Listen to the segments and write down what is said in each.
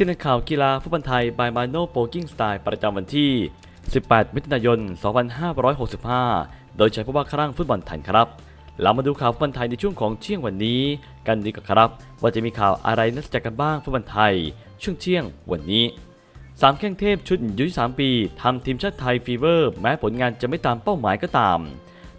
ที่นักข่าวกีฬาฟุตบอลไทย by Mano p o k i n g Style ประจำวันที่ 18 มิถุนายน 2565 โดยใช้ผู้ว่าครั่งฟุตบอลไทยครับ เรามาดูข่าวฟุตบอลไทยในช่วงของเที่ยงวันนี้ กันดีกว่าครับ ว่าจะมีข่าวอะไรน่าสนใจกันบ้างฟุตบอลไทย ช่วงเที่ยงวันนี้สามแข้งเทพชุดอายุ23ปีทำทีมชาติไทยฟีเวอร์ แม้ผลงานจะไม่ตามเป้าหมายก็ตาม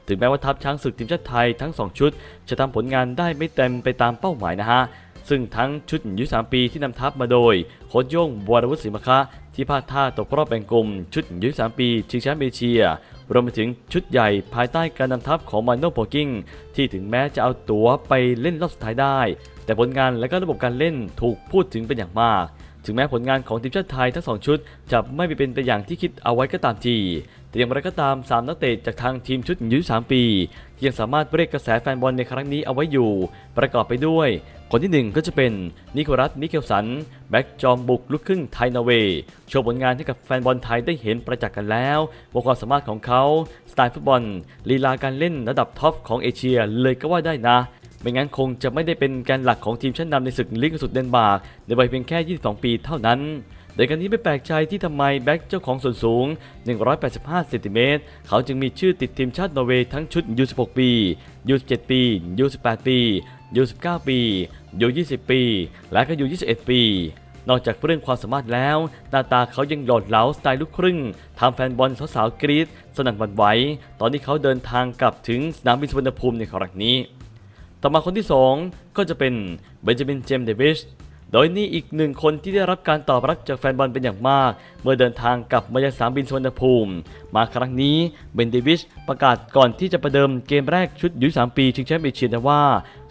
ถึงแม้ว่าทัพช้างศึกทีมชาติไทยทั้ง 2 ชุด จะทำผลงานได้ไม่เต็มไปตามเป้าหมายนะฮะ ซึ่งทั้งชุดยุ3ปีที่นำทัพมาโดยโค้ชโย่งวรวุฒิศิมคะที่พลาดท่าตกรอบแบ่งกลุ่มชุดยุ3ปี ชิงแชมป์เอเชีย รวมไปถึงชุดใหญ่ภายใต้การนำทัพของมันโนโปกิ้งที่ถึงแม้จะเอาตั๋วไปเล่นรอบสุดท้ายได้ แต่ผลงานและก็ระบบการเล่นถูกพูดถึงเป็นอย่างมากถึงแม้ผลงานของทีมชาติไทยทั้งสองชุด จะไม่ไปเป็นไปอย่างที่คิดเอาไว้ก็ตามทีแต่อย่างไรก็ตาม 3 นักเตะจากทางทีมชุดอายุ3ปี ยังสามารถเรียกกระแสแฟนบอลในครั้งนี้เอาไว้อยู่ ประกอบไปด้วย คนที่หนึ่งก็จะเป็นนิโคลัสมิเคลสัน แบ็กจอมบุกลูกครึ่งไทยนอร์เวย์โชว์ผลงานให้กับแฟนบอลไทยได้เห็นประจักษ์กันแล้วว่าความสามารถของเขา สไตล์ฟุตบอล ลีลาการเล่นระดับท็อปของเอเชียเลยก็ว่าได้นะ ไม่งั้นคงจะไม่ได้เป็นแกนหลักของทีมชั้นนำในศึกลีกสุดเดนมาร์กในวัยเพียงแค่ 22 ปีเท่านั้นโดยการนี้ไม่แปลกใจที่ทำไมแบ็กเจ้าของส่วนสูง 185 เซนติเมตร เขาจึงมีชื่อติดทีมชาตินอร์เวย์ทั้งชุด U16 ปี U17 ปี U18 ปี U19 ปี ยู20 ปี และก็อยู่ 21 ปี นอกจากเรื่องความสามารถแล้ว หน้าตาเขายังหลอดเหลาสไตล์ลูกครึ่งทำแฟนบอลสาวๆกรี๊ดสนั่นหวั่นไหว ตอนที่เขาเดินทางกลับถึงสนามบินสุวรรณภูมิในครั้งนี้ ต่อมาคนที่ 2 ก็จะเป็นเบนจามินเจมส์เดวิส โดยนี่อีกหนึ่งคนที่ได้รับการตอบรับจากแฟนบอลเป็นอย่างมาก เมื่อเดินทางกลับมายังสนามบินสุวรรณภูมิ มาครั้งนี้เบนเดวิชประกาศก่อนที่จะประเดิมเกมแรกชุดอายุ3ปีชิงแชมป์เอเชียนะว่า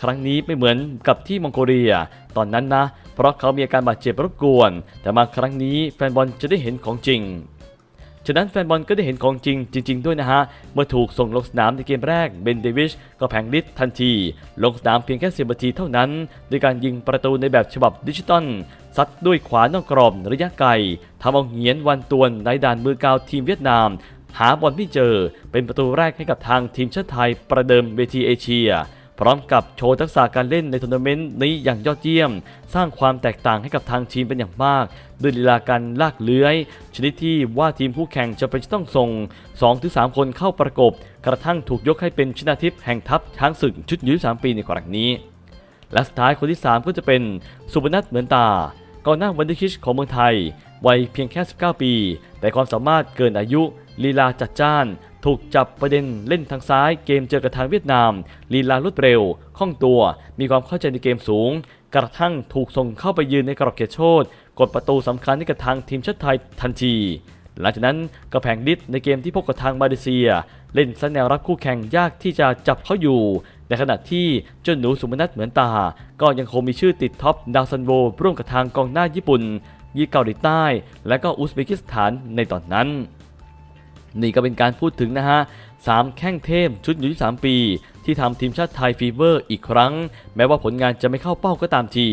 ครั้งนี้ไม่เหมือนกับที่มองโกเลีย ตอนนั้นนะ เพราะเขามีอาการบาดเจ็บรบกวน แต่มาครั้งนี้แฟนบอลจะได้เห็นของจริง ฉะนั้นแฟนบอลก็ได้เห็นของจริงจริง ๆ ด้วยนะฮะ เมื่อถูกส่งลงสนามในเกมแรกเบนเดวิชก็แผงฤทธิ์ทันที ลงสนามเพียงแค่10นาทีเท่านั้นด้วยการยิงประตูในแบบฉบับดิจิตอลซัดด้วยขวานอกกรอบระยะไกลทำเอาเหียนวันตวนในด่านมือกาวทีมเวียดนาม หาบอลไม่เจอ เป็นประตูแรกให้กับทางทีมชาติไทยประเดิมเวทีเอเชีย พร้อมกับโชว์ทักษะการเล่นในทัวร์นาเมนต์นี้อย่างยอดเยี่ยม สร้างความแตกต่างให้กับทางทีมเป็นอย่างมาก ด้วยลีลาการลากเลื้อย ชนิดที่ว่าทีมคู่แข่งจะเป็นต้องส่ง 2-3 คนเข้าประกบ กระทั่งถูกยกให้เป็นชนะทิพย์แห่งทัพช้างศึกชุดอายุ3ปีในครั้งนี้ และสุดท้ายคนที่ 3 ก็จะเป็นสุบนัทเหมือนตา กองหน้าวันเดคิชของเมืองไทย วัยเพียงแค่ 19 ปี แต่ความสามารถเกินอายุลีลาจัดจ้าน ถูกจับประเด็นเล่นทางซ้ายเกมเจอกับทางเวียดนามลีลารวดเร็วคล่องตัว มีความเข้าใจในเกมสูง กระทั่งถูกส่งเข้าไปยืนในกรอบเขตโทษกดประตูสำคัญให้กับทางทีมชาติไทยทันทีหลังจากนั้นก็แผงดิษในเกมที่พบกับทางมาเลเซีย เล่นสั้นแนวรับคู่แข่งยากที่จะจับเขาอยู่ ในขณะที่เจ้าหนูสุมนัทเหมือนตา ก็ยังคงมีชื่อติดท็อปดาวซันโวร่วมกับทางกองหน้าญี่ปุ่นยี่เกาหลีใต้ และก็อุซเบกิสถานในตอนนั้น นี่ก็เป็นการพูดถึงนะฮะสามแข้งเทพชุดอายุ3ปี ที่ทำทีมชาติไทยฟีเวอร์อีกครั้ง แม้ว่าผลงานจะไม่เข้าเป้าก็ตามที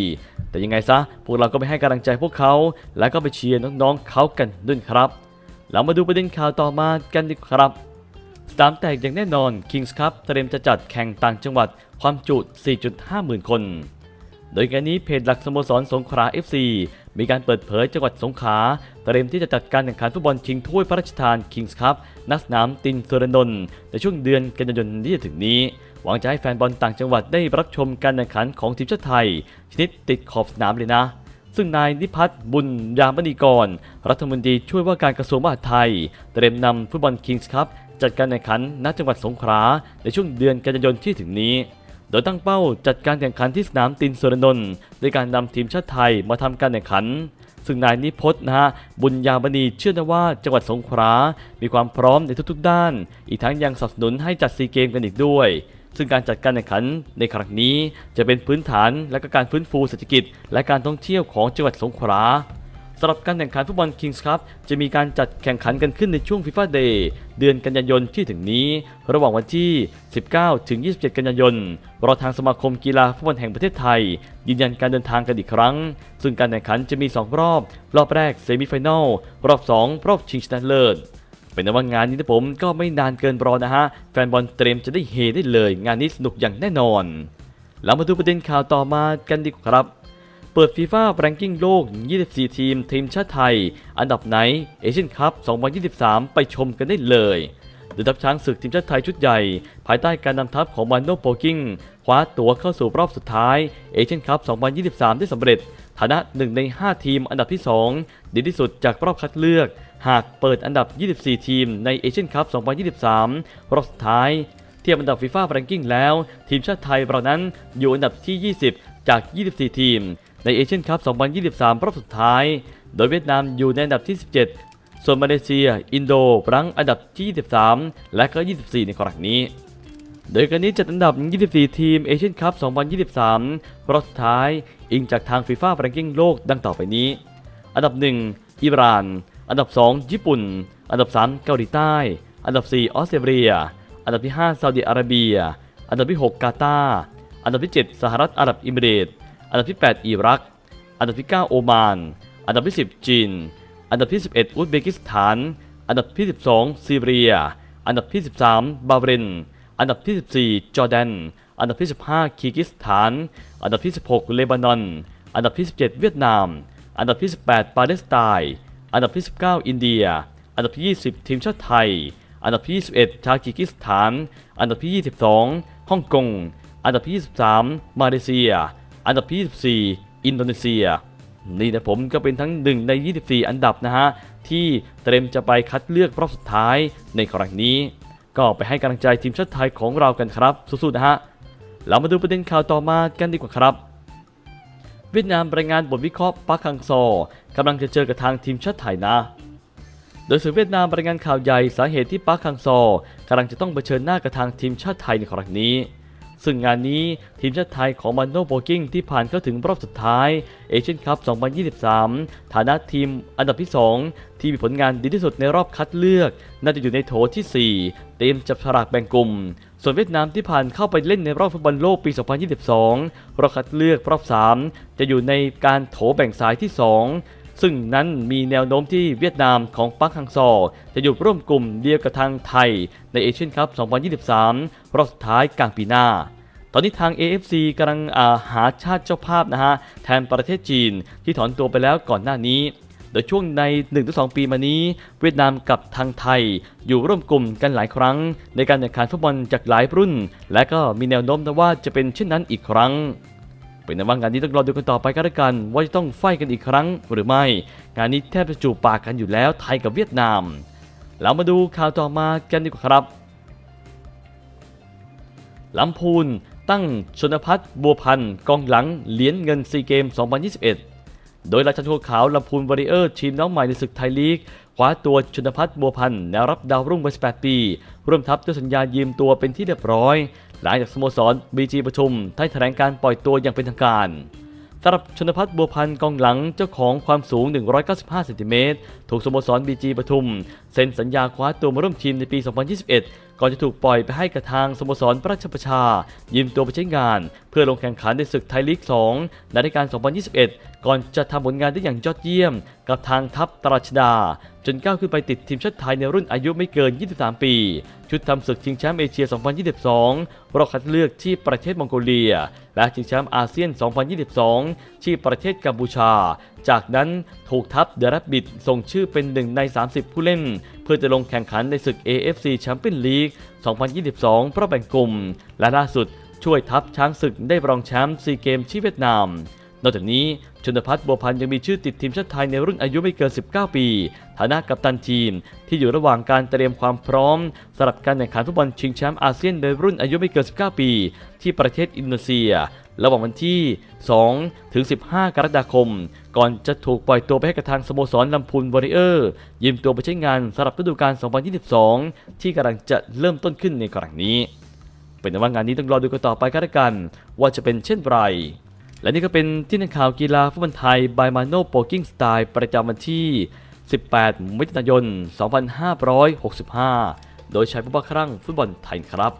แต่ยังไงซะ พวกเราก็ไปให้กำลังใจพวกเขา แล้วก็ไปเชียร์น้องๆเขากันด้วยครับ เรามาดูประเด็นข่าวต่อมากันดีกว่าครับ สนามแตกอย่างแน่นอน Kings Cup เตรียมจะจัดแข่งต่างจังหวัดความจุ 4.5 หมื่นคน โดยการนี้เพจหลักสโมสรสงขลา FC มีการเปิดเผยจังหวัดสงขลาเตรียมที่จะจัดการแข่งขันฟุตบอลชิงถ้วยพระราชทาน Kings Cup ณสนามตินสุรนนท์ในช่วงเดือนกันยายนที่จะถึงนี้ หวังจะให้แฟนบอลต่างจังหวัดได้รับชมการแข่งขันของทีมชาติไทย ชนิดติดขอบสนามเลยนะซึ่งนายนิพัฒน์บุญยามณีกร รัฐมนตรีช่วยว่าการกระทรวงมหาดไทย เตรียมนำฟุตบอลคิงส์คัพ จัดการแข่งขันณจังหวัดสงขลาในช่วงเดือนกันยายนที่ถึงนี้ โดยตั้งเป้าจัดการแข่งขันที่สนามตินสุรนนท์ด้วยการนำทีมชาติไทยมาทำการแข่งขัน ซึ่งนายนิพจน์นะฮะบุญยามณีเชื่อนะว่าจังหวัดสงขลามีความพร้อมในทุกๆ ด้าน อีกทั้งยังสนับสนุนให้จัดซีเกมกันอีกด้วยซึ่งการจัดการแข่งขันในครั้งนี้จะเป็นพื้นฐานและก็การฟื้นฟูเศรษฐกิจ และการท่องเที่ยวของจังหวัดสงขลา สำหรับการแข่งขันฟุตบอล Kings Cup จะมีการจัดแข่งขันกันขึ้นในช่วง FIFA Day เดือนกันยายนที่ถึงนี้ ระหว่างวันที่ 19 ถึง 27 กันยายนรอทางสมาคมกีฬาฟุตบอลแห่งประเทศไทย ยืนยันการเดินทางกันอีกครั้ง ซึ่งการแข่งขันจะมี 2 รอบ รอบแรกเซมิไฟแนลรอบ 2 รอบชิงชนะเลิศเป็นนว่างานนี้นะผมก็ไม่นานเกินรอนะฮะแฟนบอลเตรียมจะได้เฮได้เลย งานนี้สนุกอย่างแน่นอนเรามาดูประเด็นข่าวต่อมากันดีกว่าครับ เปิดฟีฟ่าแรงกิ้งโลก 24 ทีม ทีมชาติไทย อันดับไหน เอเชียนคัพ 2023 ไปชมกันได้เลยโดยทัพช้างศึกทีมชาติไทยชุดใหญ่ ภายใต้การนำทัพของมันโนโปกิ้งคว้าตั๋วเข้าสู่รอบสุดท้าย เอเชียนคัพ 2023 ได้สำเร็จ ฐานะ 1 ใน 5 ทีมอันดับที่ 2 ดีที่สุดจากรอบคัดเลือก หากเปิดอันดับ 24 ทีมในเอเชียนคัพ 2023 รอบสุดท้าย เทียบอันดับฟีฟ่าแรงกิ้งแล้ว ทีมชาติไทยเรานั้นอยู่อันดับที่ 20 จาก 24 ทีม ในเอเชียนคัพ 2023 รอบสุดท้าย โดยเวียดนามอยู่ในอันดับที่ 17 ส่วนมาเลเซีย อินโดรั้งอันดับที่ 23 และก็ 24 ในครั้งนี้ โดยการนี้จัดอันดับ 24 ทีมเอเชียนคัพ 2023 รอบสุดท้าย อิงจากทางฟีฟ่าแรงกิ้งโลกดังต่อไปนี้ อันดับ 1 อิหร่าน อันดับ 2 ญี่ปุ่น อันดับ 3 เกาหลีใต้ อันดับ 4 ออสเตรเลีย อันดับที่ 5 ซาอุดิอาระเบีย อันดับที่ 6 กาตาร์ อันดับที่ 7 สหรัฐอาหรับอิมิเรตส์ อันดับที่ 8 อิรัก อันดับที่ 9 โอมาน อันดับที่ 10 จีน อันดับที่ 11 อุซเบกิสถาน อันดับที่ 12 ซีเรีย อันดับที่ 13 บาเรน อันดับที่ 14 จอร์แดน อันดับที่ 15 คีร์กิสถาน อันดับที่ 16 เลบานอน อันดับที่ 17 เวียดนาม อันดับที่ 18 ปาเลสไตน์ อันดับที่ 19 อินเดีย อันดับที่ 20 ทีมชาติไทย อันดับที่ 21 ทาจิกิสถาน อันดับที่ 22 ฮ่องกง อันดับที่ 23 มาเลเซีย อันดับที่ 24 อินโดนีเซีย นี่นะผมก็เป็นทั้งหนึ่งใน 24 อันดับนะฮะ ที่เตรียมจะไปคัดเลือกรอบสุดท้ายในครั้งนี้ ก็ไปให้กำลังใจทีมชาติไทยของเรากันครับสู้ๆนะฮะ เรามาดูประเด็นข่าวต่อมากันดีกว่าครับ เวียดนามรายงานบทวิเคราะห์ปักคังซอกำลังจะเจอกับทางทีมชาติไทยนะโดยสื่อเวียดนามรายงานข่าวใหญ่สาเหตุที่ปักคังซอกำลังจะต้องเผชิญหน้ากับทางทีมชาติไทยในครั้งนี้ ซึ่งงานนี้ทีมชาติไทยของมันโนโบกิ้งที่ผ่านเข้าถึงรอบสุดท้ายเอเชียนคัพ 2023 ฐานะทีมอันดับที่ 2 ที่มีผลงานดีที่สุดในรอบคัดเลือก น่าจะอยู่ในโถที่ 4 เตรียมจับฉลากแบ่งกลุ่ม ส่วนเวียดนามที่ผ่านเข้าไปเล่นในรอบฟุตบอลโลกปี 2022 รอบคัดเลือกรอบ 3 จะอยู่ในการโถแบ่งสายที่ 2 ซึ่งนั้นมีแนวโน้มที่เวียดนามของปักฮังซอ จะอยู่ร่วมกลุ่มเดียวกับทางไทยในเอเชียนคัพ 2023 รอบสุดท้ายกลางปีหน้า ตอนนี้ทาง AFC กำลังาหาชาติเจ้าภาพนะฮะแทนประเทศจีนที่ถอนตัวไปแล้วก่อนหน้านี้ โดยช่วงใน 1-2 ปีมานี้ เวียดนามกับทางไทย อยู่ร่วมกลุ่มกันหลายครั้ง ในการแข่งขันฟุตบอลจากหลายรุ่น และก็มีแนวโน้มนะว่าจะเป็นเช่นนั้นอีกครั้ง เป็นในว่างานนี้ต้องรอดูกันต่อไปกันแล้วกัน ว่าจะต้องไฟกันอีกครั้งหรือไม่ งานนี้แทบจะจูบปากกันอยู่แล้วไทยกับเวียดนาม เรามาดูข่าวต่อมากันดีกว่าครับลำพูนตั้งชนพัฒน์บัวพันธ์กองหลังเหรียญเงินซีเกม 2021 โดยราชันทั่วขาวลำพูนวอริเออร์ทีมน้องใหม่ในศึกไทยลีก คว้าตัวชนพัฒน์บัวพันธ์แนวรับดาวรุ่งวัย18 ปี ร่วมทัพด้วยสัญญายืมตัวเป็นที่เรียบร้อย หลังจากสโมสรบีจีปทุมได้แถลงการปล่อยตัวอย่างเป็นทางการสำหรับชนพัฒน์บัวพันธ์กองหลังเจ้าของความสูง 195 เซนติเมตร ถูกสโมสรบีจีปทุม เซ็นสัญญาคว้าตัวมาร่วมทีมในปี 2021 ก่อนจะถูกปล่อยไปให้กับทางสโมสรราชประชา ยืมตัวไปใช้งาน พื่อลงแข่งขันในศึกไทยลีก 2 ในรายการ 2021 ก่อนจะทำผลงานได้อย่างยอดเยี่ยม กับทางทัพตราชดา จนก้าวขึ้นไปติดทีมชาติไทยในรุ่นอายุไม่เกิน 23 ปี ชุดทำศึกชิงแชมป์เอเชีย 2022 รอบคัดเลือกที่ประเทศมองโกเลีย และชิงแชมป์อาเซียน 2022 ที่ประเทศกัมพูชา จากนั้นถูกทัพเดอะบบิทส่งชื่อเป็นหนึ่งใน 30 ผู้เล่น เพื่อจะลงแข่งขันในศึก AFC แชมเปี้ยนลีก 2022รอบแบ่งกลุ่ม และล่าสุด ช่วยทัพช้างศึกได้รองแชมป์ซีเกมที่เวียดนาม นอกจากนี้ชนพัฒน์บัวพันธ์ยังมีชื่อติดทีมชาติไทยในรุ่นอายุไม่เกิน 19 ปี ฐานะกัปตันทีม ที่อยู่ระหว่างการเตรียมความพร้อมสำหรับการแข่งขันฟุตบอลชิงแชมป์อาเซียนในรุ่นอายุไม่เกิน 19 ปี ที่ประเทศอินโดนีเซีย ระหว่างวันที่ 2 ถึง 15 กรกฎาคม ก่อนจะถูกปล่อยตัวไปให้กับทางสโมสรลำพูนวอริเออร์ ยืมตัวไปใช้งานสำหรับฤดูกาล 2022 ที่กำลังจะเริ่มต้นขึ้นในครั้งนี้ เป็นว่างานนี้ต้องรอดูกันต่อไปกันละกัน ว่าจะเป็นเช่นไร และนี่ก็เป็นที่นักข่าวกีฬาฟุตบอลไทยบายมาโนโปกิ้งสไตล์ประจำวันที่ 18 มิถุนายน 2565 โดยใช้ผู้บังคับฟุตบอลไทยครับ